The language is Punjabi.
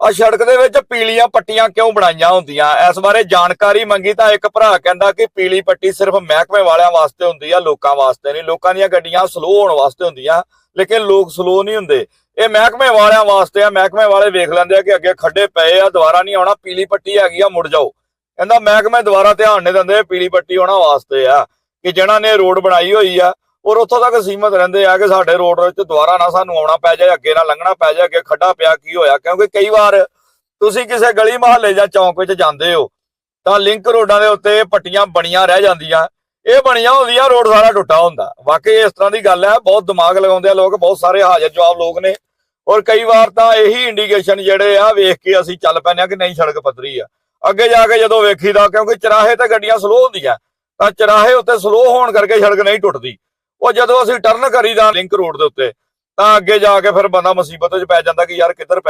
ਆ ਸੜਕ ਦੇ ਵਿੱਚ ਪੀਲੀਆਂ ਪੱਟੀਆਂ ਕਿਉਂ ਬਣਾਈਆਂ ਹੁੰਦੀਆਂ? ਇਸ ਬਾਰੇ ਜਾਣਕਾਰੀ ਮੰਗੀ ਤਾਂ ਇੱਕ ਭਰਾ ਕਹਿੰਦਾ ਕਿ ਪੀਲੀ ਪੱਟੀ ਸਿਰਫ ਮਹਿਕਮੇ ਵਾਲਿਆਂ ਵਾਸਤੇ ਹੁੰਦੀ ਆ, ਲੋਕਾਂ ਵਾਸਤੇ ਨਹੀਂ। ਲੋਕਾਂ ਦੀਆਂ ਗੱਡੀਆਂ ਸਲੋ ਹੋਣ ਵਾਸਤੇ ਹੁੰਦੀਆਂ, ਲੇਕਿਨ ਲੋਕ ਸਲੋ ਨਹੀਂ ਹੁੰਦੇ। ਇਹ ਮਹਿਕਮੇ ਵਾਲਿਆਂ ਵਾਸਤੇ ਆ। ਮਹਿਕਮੇ ਵਾਲੇ ਵੇਖ ਲੈਂਦੇ ਆ ਕਿ ਅੱਗੇ ਖੱਡੇ ਪਏ ਆ, ਦੁਬਾਰਾ ਨਹੀਂ ਆਉਣਾ, ਪੀਲੀ ਪੱਟੀ ਹੈਗੀ ਆ, ਮੁੜ ਜਾਓ। ਕਹਿੰਦਾ ਮਹਿਕਮੇ ਦੁਬਾਰਾ ਧਿਆਨ ਨਹੀਂ ਦਿੰਦੇ, ਪੀਲੀ ਪੱਟੀ ਉਹਨਾਂ ਵਾਸਤੇ ਆ, ਕਿ ਜਿਹਨਾਂ ਨੇ ਰੋਡ ਬਣਾਈ ਹੋਈ ਆ ਔਰ ਉੱਥੋਂ ਤੱਕ ਸੀਮਤ ਰਹਿੰਦੇ ਆ ਕਿ ਸਾਡੇ ਰੋਡ ਵਿੱਚ ਦੁਬਾਰਾ ਨਾ ਸਾਨੂੰ ਆਉਣਾ ਪੈ ਜਾਏ, ਅੱਗੇ ਨਾ ਲੰਘਣਾ ਪੈ ਜਾਏ, ਅੱਗੇ ਖੱਡਾ ਪਿਆ ਕੀ ਹੋਇਆ? ਕਿਉਂਕਿ ਕਈ ਵਾਰ ਤੁਸੀਂ ਕਿਸੇ ਗਲੀ ਮੁਹੱਲੇ ਜਾਂ ਚੌਂਕ ਵਿੱਚ ਜਾਂਦੇ ਹੋ, ਤਾਂ ਲਿੰਕ ਰੋਡਾਂ ਦੇ ਉੱਤੇ ਪੱਟੀਆਂ ਬਣੀਆਂ ਰਹਿ ਜਾਂਦੀਆਂ। ਇਹ ਬਣੀਆਂ ਹੁੰਦੀਆਂ, ਰੋਡ ਸਾਰਾ ਟੁੱਟਾ ਹੁੰਦਾ। ਵਾਕਈ ਇਸ ਤਰ੍ਹਾਂ ਦੀ ਗੱਲ ਹੈ, ਬਹੁਤ ਦਿਮਾਗ ਲਗਾਉਂਦੇ ਆ ਲੋਕ, ਬਹੁਤ ਸਾਰੇ ਹਾਜ਼ਰ ਜਵਾਬ ਲੋਕ ਨੇ। ਔਰ ਕਈ ਵਾਰ ਤਾਂ ਇਹੀ ਇੰਡੀਕੇਸ਼ਨ ਜਿਹੜੇ ਆ, ਵੇਖ ਕੇ ਅਸੀਂ ਚੱਲ ਪੈਂਦੇ ਆ ਕਿ ਨਹੀਂ ਸੜਕ ਪੱਧਰੀ ਆ। ਅੱਗੇ ਜਾ ਕੇ ਜਦੋਂ ਵੇਖੀਦਾ, ਕਿਉਂਕਿ ਚਰਾਹੇ ਤੇ ਗੱਡੀਆਂ ਸਲੋ ਹੁੰਦੀਆਂ, ਤਾਂ ਚਰਾਹੇ ਉੱਤੇ ਸਲੋ ਹੋਣ ਕਰਕੇ ਸੜਕ ਨਹੀਂ ਟੁੱਟਦੀ। ਉਹ ਜਦੋਂ ਅਸੀਂ ਟਰਨ ਕਰੀਦਾ ਲਿੰਕ ਰੋਡ ਦੇ ਉੱਤੇ, ਤਾਂ ਅੱਗੇ ਜਾ ਕੇ ਫਿਰ ਬੰਦਾ ਮੁਸੀਬਤ ਵਿੱਚ ਪੈ ਜਾਂਦਾ ਕਿ ਯਾਰ ਕਿੱਧਰ